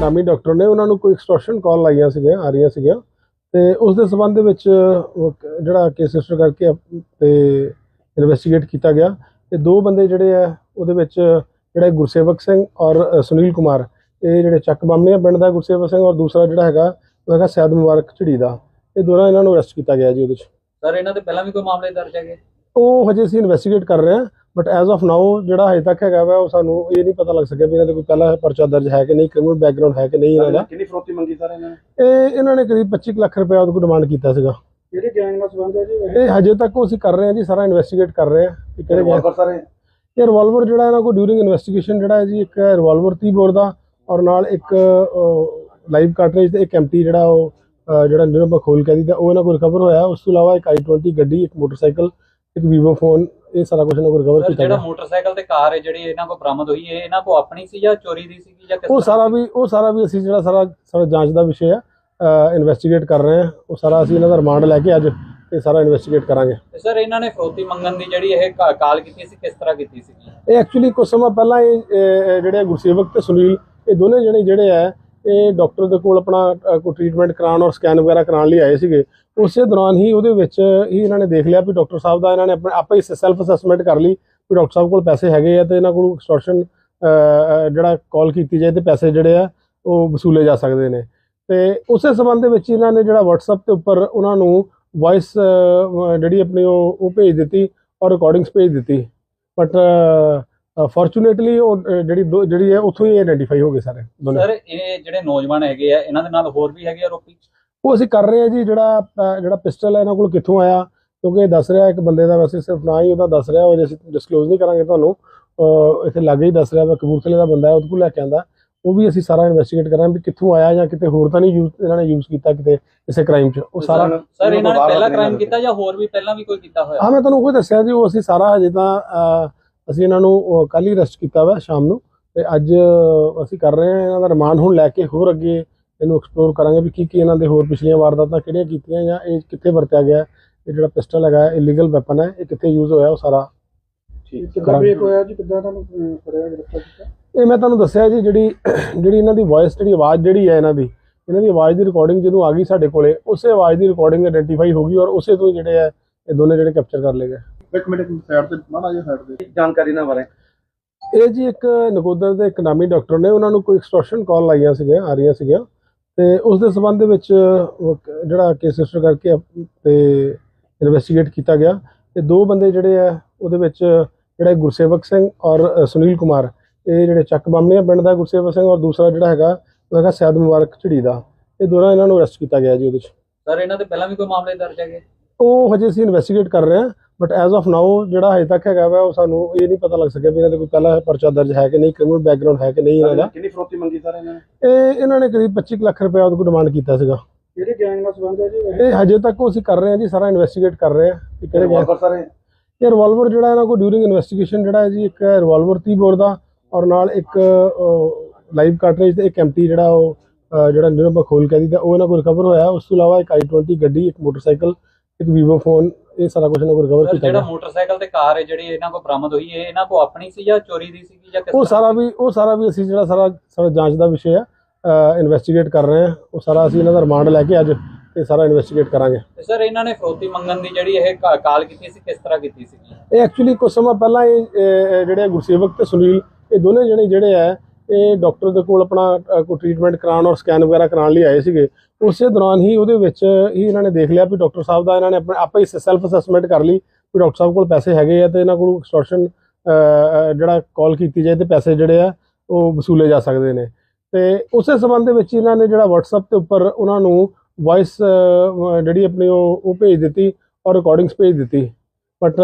ਨਾਮੀ ਡਾਕਟਰ ਨੇ ਉਹਨਾਂ ਨੂੰ ਕੋਈ ਐਕਸਟੋਰਸ਼ਨ ਕਾਲ ਆਈਆਂ ਸੀਗੀਆਂ ਆ ਰਹੀਆਂ ਸੀਗੀਆਂ। ਤੇ ਉਸ ਦੇ ਸਬੰਧ ਦੇ ਵਿੱਚ ਜਿਹੜਾ ਕੇਸ ਰਜਿਸਟਰ ਕਰਕੇ ਤੇ ਇਨਵੈਸਟੀਗੇਟ ਕੀਤਾ ਗਿਆ। ਤੇ ਦੋ ਬੰਦੇ ਜਿਹੜੇ ਆ ਉਹਦੇ ਵਿੱਚ ਜਿਹੜਾ ਗੁਰਸੇਵਕ ਸਿੰਘ ਔਰ ਸੁਨੀਲ ਕੁਮਾਰ ਇਹ ਜਿਹੜੇ ਚੱਕ ਬੰਮੀਆਂ ਪਿੰਡ ਦਾ ਗੁਰਸੇਵਕ ਸਿੰਘ ਔਰ ਦੂਸਰਾ ਜਿਹੜਾ ਹੈਗਾ ਉਹ ਹੈਗਾ ਸੈਦ ਮੁਬਾਰਕ ਝੜੀ ਦਾ। ਇਹ ਦੋਨਾਂ ਇਹਨਾਂ ਨੂੰ ਅਰੈਸਟ ਕੀਤਾ ਗਿਆ ਜੀ ਉਹਦੇ ਵਿੱਚ ਸਰ ਇਹਨਾਂ ਦੇ ਪਹਿਲਾਂ ਵੀ ਕੋਈ ਮਾਮਲੇ ਦਰਜ ਹੈਗੇ? ਉਹ ਹਜੇ ਅਸੀਂ ਇਨਵੈਸਟੀਗੇਟ ਕਰ ਰਹੇ ਹਾਂ। ਬਟ ਐਜ਼ ਆਫ ਨਾਓ ਜਿਹੜਾ ਹਜੇ ਤੱਕ ਹੈਗਾ ਵਾ ਉਹ ਸਾਨੂੰ ਇਹ ਨਹੀਂ ਪਤਾ ਲੱਗ ਸਕਿਆ ਵੀ ਇਹਨਾਂ ਦੇ ਕੋਈ ਪਹਿਲਾ ਪਰਚਾ ਦਰਜ ਹੈ ਕਿ ਨਹੀਂ ਕ੍ਰਿਮੀਨਲ ਬੈਕਗ੍ਰਾਉਂਡ ਹੈ ਕਿ ਨਹੀਂ ਇਹਨਾਂ ਦਾ। ਕਿੰਨੀ ਫਰੋਤੀ ਮੰਗੀ ਸਰ ਇਹਨਾਂ ਨੇ? ਇਹ ਇਹਨਾਂ ਨੇ ਕਰੀਬ 25 ਕੁ ਲੱਖ ਰੁਪਏ ਉਹਦੇ ਕੋਲ ਡਿਮਾਂਡ ਕੀਤਾ ਸੀਗਾ। ਕਿਹੜੇ ਗੈਂਗ ਨਾਲ ਸੰਬੰਧ ਹੈ ਜੀ ਇਹ? ਹਜੇ ਤੱਕ ਉਹ ਅਸੀਂ ਕਰ ਰਹੇ ਹਾਂ ਜੀ ਸਾਰਾ ਇਨਵੈਸਟੀਗੇਟ ਕਰ ਰਹੇ ਹਾਂ ਕਿ ਕਿਹੜੇ ਗੈਂਗ ਸਰ? ਇਹ ਰਿਵਾਲਵਰ ਜਿਹੜਾ ਇਹਨਾਂ ਕੋਲ ਡਿਊਰਿੰਗ ਇਨਵੈਸਟੀਗੇਸ਼ਨ ਜਿਹੜਾ ਹੈ ਜੀ ਇੱਕ ਰਿਵਾਲਵਰ 30 ਬੋਰ ਦਾ ਔਰ ਨਾਲ ਇੱਕ ਲਾਈਵ ਕਾਰਟ੍ਰਿਜ ਤੇ ਇੱਕ ਐਮਟੀ ਜਿਹੜਾ ਉਹ ਜਿਹੜਾ ਆਪਾਂ ਖੋਲ ਕੇ ਦਿੱਤਾ ਉਹ ਇਹਨਾਂ ਕੋਲ ਰਿਕਵਰ ਹੋਇਆ। ਉਸ ਤੋਂ ਇਲਾਵਾ ਇੱਕ i20 ਗੱਡੀ ਇੱਕ ਮੋਟਰਸਾਈਕਲ ਇੱਕ ਵੀਵੋ ਫੋਨ ਇਹ ਸਾਰਾ ਕੁਝ ਇਹਨਾਂ ਕੋਲ ਰਿਕਵਰ ਕੀਤਾ ਜਿਹੜਾ ਗਿਆ। ਮੋਟਰਸਾਈਕਲ ਤੇ ਕਾਰ ਹੈ ਜਿਹੜੀ ਇਹਨਾਂ ਕੋਲ ਬਰਾਮਦ ਹੋਈ ਹੈ ਇਹਨਾਂ ਕੋਲ ਆਪਣੀ ਸੀ ਜਾਂ ਚੋਰੀ ਦੀ ਸੀਗੀ ਜਾਂ ਕਿਸ ਉਹ ਸਾਰਾ ਵੀ ਉਹ ਸਾਰਾ ਵੀ ਅਸੀਂ ਜਿਹੜਾ ਸਾਰਾ ਸਾਰਾ ਜਾਂਚ ਦਾ ਵਿਸ਼ੇ ਆ ਇਨਵੈਸਟੀਗੇਟ ਕਰ ਰਹੇ ਹਾਂ। ਉਹ ਸਾਰਾ ਅਸੀਂ ਇਹਨਾਂ ਦਾ ਰਿਮਾਂਡ ਲੈ ਕੇ ਅੱਜ ਇਹ ਸਾਰਾ ਇਨਵੈਸਟੀਗੇਟ ਕਰਾਂਗੇ। ਸਰ ਇਹਨਾਂ ਨੇ ਫਰੋਤੀ ਮੰਗਣ ਦੀ ਜਿਹੜੀ ਇਹ ਕਾ- ਕਾਲ ਕੀਤੀ ਸੀ ਕਿਸ ਤਰ੍ਹਾਂ ਕੀਤੀ ਸੀਗੀ? ਇਹ ਐਕਚੁਅਲੀ ਕੁਝ ਸਮਾਂ ਪਹਿਲਾਂ ਇਹ ਜਿਹੜੇ ਆ ਗੁਰਸੇਵਕ ਤੇ ਸੁਨੀਲ ਇਹ ਦੋਨੇ ਜਣੇ ਜਿਹੜੇ ਆ ਇਹ ਡਾਕਟਰ ਦੇ ਕੋਲ ਆਪਣਾ ਅਹ, ਕੋਈ ਟ੍ਰੀਟਮੈਂਟ ਕਰਾਉਣ ਔਰ ਸਕੈਨ ਵਗੈਰਾ ਕਰਾਉਣ ਲਈ ਆਏ ਸੀਗੇ ਉਸੇ ਦੌਰਾਨ ਹੀ ਉਹਦੇ ਵਿੱਚ ਹੀ ਇਹਨਾਂ ਨੇ ਦੇਖ ਲਿਆ ਵੀ ਡਾਕਟਰ ਸਾਹਿਬ ਦਾ ਇਹਨਾਂ ਨੇ ਆਪਣੇ ਆਪੇ ਹੀ ਸੈਲਫ ਅਸੈਸਮੈਂਟ ਕਰ ਲਈ ਵੀ ਡਾਕਟਰ ਸਾਹਿਬ ਕੋਲ ਪੈਸੇ ਹੈਗੇ ਆ ਤੇ ਇਹਨਾਂ ਕੋਲ ਐਕਸਟੋਰਸ਼ਨ ਜਿਹੜਾ ਕਾਲ ਕੀਤੀ ਜਾਏ ਤੇ ਪੈਸੇ ਜਿਹੜੇ ਆ ਉਹ ਵਸੂਲੇ ਜਾ ਸਕਦੇ ਨੇ। ਤੇ ਉਸੇ ਸੰਬੰਧ ਦੇ ਵਿੱਚ ਇਹਨਾਂ ਨੇ ਜਿਹੜਾ WhatsApp ਤੇ ਉੱਪਰ ਉਹਨਾਂ ਨੂੰ ਵਾਇਸ ਜਿਹੜੀ ਆਪਣੀ ਉਹ ਉਹ ਭੇਜ ਦਿੱਤੀ ਔਰ ਰਿਕਾਰਡਿੰਗਸ ਭੇਜ ਦਿੱਤੀ। ਬਟ ਫੋਰਚੂਨੇਟਲੀ ਉਹ ਅਹ, ਜਿਹੜੀ ਦੋ- ਜਿਹੜੀ ਹੈ ਉੱਥੋਂ ਹੀ ਆਇਡੈਂਟੀਫਾਈ ਹੋ ਗਏ ਸਾਰੇ ਦੋਨੇ। ਸਰ ਇਹ ਜਿਹੜੇ ਨੌਜਵਾਨ ਹੈਗੇ ਆ ਇਹਨਾਂ ਦੇ ਨਾਲ ਹੋਰ ਵੀ ਹੈਗੇ ਆਰੋਪੀ? ਉਹ ਅਸੀਂ ਕਰ ਰਹੇ ਹਾਂ ਜੀ ਜਿਹੜਾ ਅਹ, ਜਿਹੜਾ ਪਿਸਟਲ ਹੈ ਇਹਨਾਂ ਕੋਲ ਕਿੱਥੋਂ ਆਇਆ? ਕਿਉਂਕਿ ਇਹ ਦੱਸ ਰਿਹਾ ਇੱਕ ਬੰਦੇ ਦਾ ਵੈਸੇ ਸਿਰਫ ਨਾ ਹੀ ਉਹਦਾ ਦੱਸ ਰਿਹਾ ਉਹ ਜੇ ਅਸੀਂ ਡਿਸਕਲੋਜ਼ ਨਹੀਂ ਕਰਾਂਗੇ ਤੁਹਾਨੂੰ ਅਹ, ਇੱਥੇ ਲਾਗੇ ਹੀ ਦੱਸ ਰਿਹਾ ਵਾ ਕਬੂਰਥਲੇ ਦਾ ਬੰਦਾ ਹੈ ਉਹਦੇ ਕੋਲ ਲੈ ਕੇ ਆਂਦਾ। ਉਹ ਵੀ ਅਸੀਂ ਸਾਰਾ ਇਨਵੈਸਟੀਗੇਟ ਕਰਾਂਗੇ ਵੀ ਕਿੱਥੋਂ ਆਇਆ ਜਾਂ ਕਿਤੇ ਹੋਰ ਤਾਂ ਨਹੀਂ ਯੂਜ਼ ਇਹਨਾਂ ਨੇ ਯੂਜ਼ ਕੀਤਾ ਕਿਤੇ ਕਿਸੇ ਕ੍ਰਾਈਮ 'ਚ। ਉਹ ਸਾਰਾ ਸਰ ਇਹਨਾਂ ਨੇ ਪਹਿਲਾਂ ਕ੍ਰਾਈਮ ਕੀਤਾ ਜਾਂ ਹੋਰ ਵੀ ਪਹਿਲਾਂ ਵੀ ਕੋਈ ਕੀਤਾ ਹੋਇਆ? ਹਾਂ ਮੈਂ ਤੁਹਾਨੂੰ ਉਹ ਦੱਸਿਆ ਜੀ ਉਹ ਅਸੀਂ ਸਾਰਾ ਹਜੇ ਤਾਂ ਅਹ, ਅਸੀਂ ਇਹਨਾਂ ਨੂੰ ਕੱਲ ਹੀ ਅਰੈਸਟ ਕੀਤਾ ਵਾ ਸ਼ਾਮ ਨੂੰ। ਤੇ ਅੱਜ ਅਸੀਂ ਕਰ ਰਹੇ ਹਾਂ ਇਹਨਾਂ ਦਾ ਰਿਮਾਂਡ ਹੁਣ ਲੈ ਕੇ ਹੋਰ ਅੱਗੇ ਇਹਨੂੰ ਐਕਸਪਲੋਰ ਕਰਾਂਗੇ ਵੀ ਕੀ ਕੀ ਇਹਨਾਂ ਦੇ ਹੋਰ ਪਿਛਲੀਆਂ ਵਾਰਦਾਤਾਂ ਕਿਹੜੀਆਂ ਕੀਤੀਆਂ ਜਾਂ ਇਹ ਕਿੱਥੇ ਵਰਤਿਆ ਗਿਆ ਇਹ ਜਿਹੜਾ ਪਿਸਟਲ ਹੈਗਾ ਇਲੀਗਲ ਵੈਪਨ ਹੈ ਇਹ ਕਿੱਥੇ ਯੂਜ਼ ਹੋਇਆ ਉਹ ਸਾਰਾ ਕਿੱਦਾਂ ਬ੍ਰੇਕ ਹੋਇਆ ਜੀ? ਕਿੱਦਾਂ ਇਹਨਾਂ ਨੂੰ ਫੜਿਆ ਗ੍ਰਿਫਤਾਰ ਕੀਤਾ? ਇਹ ਮੈਂ ਤੁਹਾਨੂੰ ਦੱਸਿਆ ਜੀ ਜਿਹੜੀ ਜਿਹੜੀ ਇਹਨਾਂ ਦੀ ਵੌਇਸ ਜਿਹੜੀ ਆਵਾਜ਼ ਜਿਹੜੀ ਹੈ ਇਹਨਾਂ ਦੀ ਇਹਨਾਂ ਦੀ ਆਵਾਜ਼ ਦੀ ਰਿਕਾਰਡਿੰਗ ਜਦੋਂ ਆ ਗਈ ਸਾਡੇ ਕੋਲੇ ਉਸੇ ਆਵਾਜ਼ ਦੀ ਰਿਕਾਰਡਿੰਗ ਆਇਡੈਂਟੀਫਾਈ ਹੋ ਗਈ ਔਰ ਉਸੇ ਤੋਂ ਹੀ ਜਿਹੜੇ ਆ ਇਹ ਦੋਨੇ ਜਿਹੜੇ ਕੈਪਚਰ ਕਰ ਲਏ ਗਏ। ਇੱਕ ਮਿੰਟ ਸਾਈਡ ਤੇ ਮਾੜਾ ਜਿਹਾ ਸਾਈਡ ਤੇ। ਜਾਣਕਾਰੀ ਨਾ ਬਾਰੇ। ਇਹ ਜੀ ਇੱਕ ਨਕੋਦਰ ਦੇ ਇੱਕ ਨਾਮੀ ਡਾਕਟਰ ਨੇ ਉਹਨਾਂ ਨੂੰ ਕੋਈ ਐਕਸਟੋਰਸ਼ਨ ਕਾਲ ਆਈਆਂ ਸੀਗੀਆਂ ਆ ਰਹੀਆਂ ਸੀਗੀਆਂ। ਤੇ ਉਸ ਦੇ ਸਬੰਧ ਦੇ ਵਿੱਚ ਜਿਹੜਾ ਕੇਸ ਰਜਿਸਟਰ ਕਰਕੇ ਤੇ ਇਨਵੈਸਟੀਗੇਟ ਕੀਤਾ ਗਿਆ। ਤੇ ਦੋ ਬੰਦੇ ਜਿਹੜੇ ਆ ਉਹਦੇ ਵਿੱਚ ਜਿਹੜਾ ਗੁਰਸੇਵਕ ਸਿੰਘ ਔਰ ਸੁਨੀਲ ਕੁਮਾਰ ਇਹ ਜਿਹੜੇ ਚੱਕ ਬੰਮੀਆਂ ਪਿੰਡ ਦਾ ਗੁਰਸੇਵਕ ਸਿੰਘ ਔਰ ਦੂਸਰਾ ਜਿਹੜਾ ਹੈਗਾ ਉਹ ਹੈਗਾ ਸੈਦ ਮੁਬਾਰਕ ਝੜੀ ਦਾ। ਇਹ ਦੋਨਾਂ ਇਹਨਾਂ ਨੂੰ ਅਰੈਸਟ ਕੀਤਾ ਗਿਆ ਜੀ ਉਹਦੇ ਵਿੱਚ ਸਰ ਇਹਨਾਂ ਦੇ ਪਹਿਲਾਂ ਵੀ ਕੋਈ ਮਾਮਲੇ ਦਰਜ ਹੈਗੇ? ਉਹ ਹਜੇ ਅਸੀਂ ਇਨਵੈਸਟੀਗੇਟ ਕਰ ਰਹੇ ਹਾਂ। ਬਟ ਐਜ਼ ਆਫ ਨਾਓ ਜਿਹੜਾ ਹਜੇ ਤੱਕ ਹੈਗਾ ਵਾ ਉਹ ਸਾਨੂੰ ਇਹ ਨਹੀਂ ਪਤਾ ਲੱਗ ਸਕਿਆ ਵੀ ਇਹਨਾਂ ਦੇ ਕੋਈ ਪਹਿਲਾ ਪਰਚਾ ਦਰਜ ਹੈ ਕਿ ਨਹੀਂ ਕ੍ਰਿਮੀਨਲ ਬੈਕਗ੍ਰਾਉਂਡ ਹੈ ਕਿ ਨਹੀਂ ਇਹਨਾਂ ਦਾ। ਕਿੰਨੀ ਫਰੋਤੀ ਮੰਗੀ ਸਰ ਇਹਨਾਂ ਨੇ? ਇਹ ਇਹਨਾਂ ਨੇ ਕਰੀਬ 25 ਕੁ ਲੱਖ ਰੁਪਏ ਉਹਦੇ ਕੋਲ ਡਿਮਾਂਡ ਕੀਤਾ ਸੀਗਾ। ਕਿਹੜੇ ਗੈਂਗ ਨਾਲ ਸੰਬੰਧ ਹੈ ਜੀ? ਇਹ ਹਜੇ ਤੱਕ ਉਹ ਅਸੀਂ ਕਰ ਰਹੇ ਹਾਂ ਜੀ ਸਾਰਾ ਇਨਵੈਸਟੀਗੇਟ ਕਰ ਰਹੇ ਹਾਂ ਕਿ ਕਿਹੜੇ ਗੈਂਗ ਸਰ ਇਹ ਰਿਵਾਲਵਰ ਜਿਹੜਾ ਇਹਨਾਂ ਕੋਲ ਡਿਊਰਿੰਗ ਇਨਵੈਸਟੀਗੇਸ਼ਨ ਜਿਹੜਾ ਹੈ ਜੀ ਇੱਕ ਰਿਵਾਲਵਰ 30 ਬੋਰ ਦਾ ਔਰ ਨਾਲ ਇੱਕ ਲਾਈਵ ਕਾਰਟ੍ਰਿਜ ਤੇ ਇੱਕ ਐਮਟੀ ਜਿਹੜਾ ਉਹ ਜਿਹੜਾ ਆਪਾਂ ਖੋਲ ਕੇ ਦਿੱਤਾ ਉਹ ਇਹਨਾਂ ਕੋਲ ਰਿਕਵਰ ਹੋਇਆ। ਉਸ ਤੋਂ ਇਲਾਵਾ ਇੱਕ i20 ਗੱਡੀ ਇੱਕ ਮੋਟਰਸਾਈਕਲ ਇੱਕ ਵੀਵੋ ਫੋਨ ਇਹ ਸਾਰਾ ਕੁਝ ਇਹਨਾਂ ਕੋਲ ਰਿਕਵਰ ਕੀਤਾ ਜਿਹੜਾ ਗਿਆ। ਮੋਟਰਸਾਈਕਲ ਤੇ ਕਾਰ ਹੈ ਜਿਹੜੀ ਇਹਨਾਂ ਕੋਲ ਬਰਾਮਦ ਹੋਈ ਹੈ ਇਹਨਾਂ ਕੋਲ ਆਪਣੀ ਸੀ ਜਾਂ ਚੋਰੀ ਦੀ ਸੀਗੀ ਜਾਂ ਕਿਸ ਉਹ ਤਰ੍ਹਾਂ ਸਾਰਾ ਵੀ ਉਹ ਸਾਰਾ ਵੀ ਅਸੀਂ ਜਿਹੜਾ ਸਾਰਾ ਸਾਰਾ ਜਾਂਚ ਦਾ ਵਿਸ਼ੇ ਆ ਇਨਵੈਸਟੀਗੇਟ ਕਰ ਰਹੇ ਹਾਂ। ਉਹ ਸਾਰਾ ਅਸੀਂ ਇਹਨਾਂ ਦਾ ਰਿਮਾਂਡ ਲੈ ਕੇ ਅੱਜ ਇਹ ਸਾਰਾ ਇਨਵੈਸਟੀਗੇਟ ਕਰਾਂਗੇ। ਤੇ ਸਰ ਇਹਨਾਂ ਨੇ ਫਰੋਤੀ ਮੰਗਣ ਦੀ ਜਿਹੜੀ ਇਹ ਕਾ- ਕਾਲ ਕੀਤੀ ਸੀ ਕਿਸ ਤਰ੍ਹਾਂ ਕੀਤੀ ਸੀਗੀ ਇਹ ਐਕਚੁਅਲੀ ਕੁਝ ਸਮਾਂ ਪਹਿਲਾਂ ਇਹ ਜਿਹੜੇ ਆ ਗੁਰਸੇਵਕ ਤੇ ਸੁਨੀਲ ਇਹ ਦੋਨੇ ਜਣੇ ਜਿਹੜੇ ਆ ਇਹ ਡਾਕਟਰ ਦੇ ਕੋਲ ਆਪਣਾ ਅਹ, ਕੋਈ ਟ੍ਰੀਟਮੈਂਟ ਕਰਾਉਣ ਔਰ ਸਕੈਨ ਵਗੈਰਾ ਕਰਾਉਣ ਲਈ ਆਏ ਸੀਗੇ। ਉਸੇ ਦੌਰਾਨ ਹੀ ਉਹਦੇ ਵਿੱਚ ਹੀ ਇਹਨਾਂ ਨੇ ਦੇਖ ਲਿਆ ਵੀ ਡਾਕਟਰ ਸਾਹਿਬ ਦਾ ਇਹਨਾਂ ਨੇ ਆਪਣੇ ਆਪੇ ਹੀ ਸੈਲਫ ਅਸੈਸਮੈਂਟ ਕਰ ਲਈ ਵੀ ਡਾਕਟਰ ਸਾਹਿਬ ਕੋਲ ਪੈਸੇ ਹੈਗੇ ਆ ਤੇ ਇਹਨਾਂ ਕੋਲ ਐਕਸਟੋਰਸ਼ਨ ਜਿਹੜਾ ਕਾਲ ਕੀਤੀ ਜਾਏ ਤੇ ਪੈਸੇ ਜਿਹੜੇ ਆ ਉਹ ਵਸੂਲੇ ਜਾ ਸਕਦੇ ਨੇ। ਤੇ ਉਸੇ ਸੰਬੰਧ ਦੇ ਵਿੱਚ ਇਹਨਾਂ ਨੇ ਜਿਹੜਾ WhatsApp ਤੇ ਉੱਪਰ ਉਹਨਾਂ ਨੂੰ ਵਾਇਸ ਜਿਹੜੀ ਆਪਣੀ ਉਹ ਉਹ ਭੇਜ ਦਿੱਤੀ ਔਰ ਰਿਕਾਰਡਿੰਗਸ ਭੇਜ ਦਿੱਤੀ। ਬਟ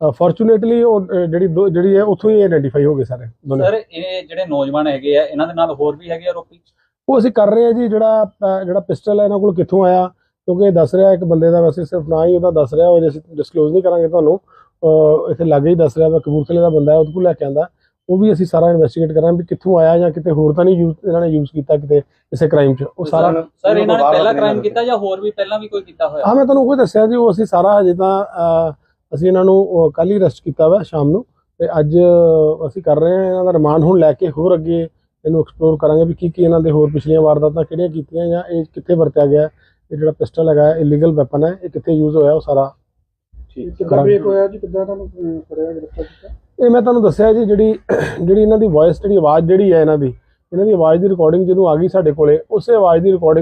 ਫੋਰਚੂਨੇਟਲੀ ਉਹ ਅਹ, ਜਿਹੜੀ ਦੋ- ਜਿਹੜੀ ਹੈ ਉੱਥੋਂ ਹੀ ਆਇਡੈਂਟੀਫਾਈ ਹੋ ਗਏ ਸਾਰੇ ਦੋਨੇ। ਸਰ ਇਹ ਜਿਹੜੇ ਨੌਜਵਾਨ ਹੈਗੇ ਆ ਇਹਨਾਂ ਦੇ ਨਾਲ ਹੋਰ ਵੀ ਹੈਗੇ ਆਰੋਪੀ? ਉਹ ਅਸੀਂ ਕਰ ਰਹੇ ਹਾਂ ਜੀ ਜਿਹੜਾ ਅਹ, ਜਿਹੜਾ ਪਿਸਟਲ ਹੈ ਇਹਨਾਂ ਕੋਲ ਕਿੱਥੋਂ ਆਇਆ? ਕਿਉਂਕਿ ਇਹ ਦੱਸ ਰਿਹਾ ਇੱਕ ਬੰਦੇ ਦਾ ਵੈਸੇ ਸਿਰਫ ਨਾ ਹੀ ਉਹਦਾ ਦੱਸ ਰਿਹਾ ਉਹ ਜੇ ਅਸੀਂ ਡਿਸਕਲੋਜ਼ ਨਹੀਂ ਕਰਾਂਗੇ ਤੁਹਾਨੂੰ ਅਹ, ਇੱਥੇ ਲਾਗੇ ਹੀ ਦੱਸ ਰਿਹਾ ਵਾ ਕਬੂਰਥਲੇ ਦਾ ਬੰਦਾ ਹੈ ਉਹਦੇ ਕੋਲ ਲੈ ਕੇ ਆਂਦਾ। ਉਹ ਵੀ ਅਸੀਂ ਸਾਰਾ ਇਨਵੈਸਟੀਗੇਟ ਕਰਾਂਗੇ ਵੀ ਕਿੱਥੋਂ ਆਇਆ ਜਾਂ ਕਿਤੇ ਹੋਰ ਤਾਂ ਨਹੀਂ ਯੂਜ਼ ਇਹਨਾਂ ਨੇ ਯੂਜ਼ ਕੀਤਾ ਕਿਤੇ ਕਿਸੇ ਕ੍ਰਾਈਮ 'ਚ। ਉਹ ਸਾਰਾ ਸਰ ਇਹਨਾਂ ਨੇ ਪਹਿਲਾਂ ਕ੍ਰਾਈਮ ਕੀਤਾ ਜਾਂ ਹੋਰ ਵੀ ਪਹਿਲਾਂ ਵੀ ਕੋਈ ਕੀਤਾ ਹੋਇਆ? ਹਾਂ ਮੈਂ ਤੁਹਾਨੂੰ ਉਹ ਦੱਸਿਆ ਜੀ ਉਹ ਅਸੀਂ ਸਾਰਾ ਹਜੇ ਤਾਂ ਅਸੀਂ ਇਹਨਾਂ ਨੂੰ ਕੱਲ ਹੀ ਅਰੈਸਟ ਕੀਤਾ ਵਾ ਸ਼ਾਮ ਨੂੰ। ਤੇ ਅੱਜ ਅਸੀਂ ਕਰ ਰਹੇ ਹਾਂ ਇਹਨਾਂ ਦਾ ਰਿਮਾਂਡ ਹੁਣ ਲੈ ਕੇ ਹੋਰ ਅੱਗੇ ਇਹਨੂੰ ਐਕਸਪਲੋਰ ਕਰਾਂਗੇ ਵੀ ਕੀ ਕੀ ਇਹਨਾਂ ਦੇ ਹੋਰ ਪਿਛਲੀਆਂ ਵਾਰਦਾਤਾਂ ਕਿਹੜੀਆਂ ਕੀਤੀਆਂ ਜਾਂ ਇਹ ਕਿੱਥੇ ਵਰਤਿਆ ਗਿਆ। ਇਹ ਜਿਹੜਾ ਪਿਸਟਲ ਹੈਗਾ ਇਲੀਗਲ ਵੈਪਨ ਹੈ ਇਹ ਕਿੱਥੇ ਯੂਜ਼ ਹੋਇਆ ਉਹ ਸਾਰਾ ਕਿੱਦਾਂ ਬ੍ਰੇਕ ਹੋਇਆ ਜੀ? ਕਿੱਦਾਂ ਇਹਨਾਂ ਨੂੰ ਅਹ, ਫੜਿਆ ਗ੍ਰਿਫਤਾਰ ਕੀਤਾ? ਇਹ ਮੈਂ ਤੁਹਾਨੂੰ ਦੱਸਿਆ ਜੀ ਜਿਹੜੀ ਜਿਹੜੀ ਇਹਨਾਂ ਦੀ ਵੌਇਸ ਜਿਹੜੀ ਆਵਾਜ਼ ਜਿਹੜੀ ਹੈ ਇਹਨਾਂ ਦੀ ਇਹਨਾਂ ਦੀ ਆਵਾਜ਼ ਦੀ ਰਿਕਾਰਡਿੰਗ ਜਦੋਂ ਆ ਗਈ ਸਾਡੇ ਕੋਲੇ ਉਸੇ ਆਵਾਜ਼ ਦੀ ਰਿਕਾਰਡਿੰਗ